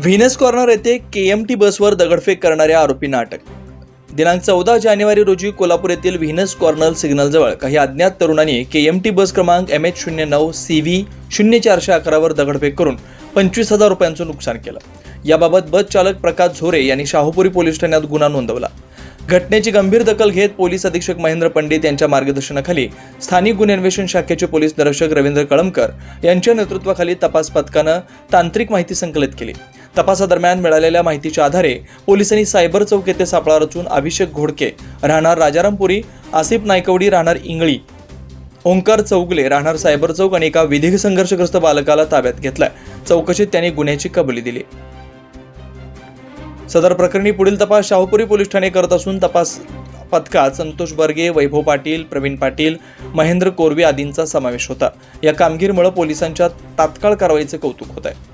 Venus corner येथे के M T बसवर दगडफेक करणाऱ्या आरोपींना अटक. दिनांक चौदा जानेवारी रोजी कोल्हापूर येथील व्हिनस कॉर्नर सिग्नलजवळ काही अज्ञात तरुणांनी के एम टी बस क्रमांक एम एच शून्य नऊ सी व्ही शून्य चारशे अकरावर दगडफेक करून पंचवीस हजार रुपयांचं नुकसान केलं. याबाबत बस चालक प्रकाश झोरे यांनी शाहूपुरी पोलीस ठाण्यात गुन्हा नोंदवला. घटनेची गंभीर दखल घेत पोलीस अधीक्षक महेंद्र पंडित यांच्या मार्गदर्शनाखाली स्थानिक गुन्हे अन्वेषण शाखेचे पोलीस निरीक्षक रवींद्र कळमकर यांच्या नेतृत्वाखाली तपास पथकानं तांत्रिक माहिती संकलित केली. तपासादरम्यान मिळालेल्या माहितीच्या आधारे पोलिसांनी सायबर चौक येथे सापळा रचून अभिषेक घोडके राहणार राजारामपुरी आसिफ नायकवडी राहणार इंगळी ओंकार चौगले राहणार सायबर चौक आणि एका विधिक संघर्षग्रस्त बालकाला ताब्यात घेतलाय. चौकशीत त्यांनी गुन्ह्याची कबुली दिली. सदर प्रकरणी पुढील तपास शाहूपुरी पोलीस ठाणे करत असून तपास पथकात संतोष बर्गे वैभव पाटील प्रवीण पाटील महेंद्र कोरवे आदींचा समावेश होता. या कामगिरीमुळे पोलिसांच्या तात्काळ कारवाईचे कौतुक होत आहे.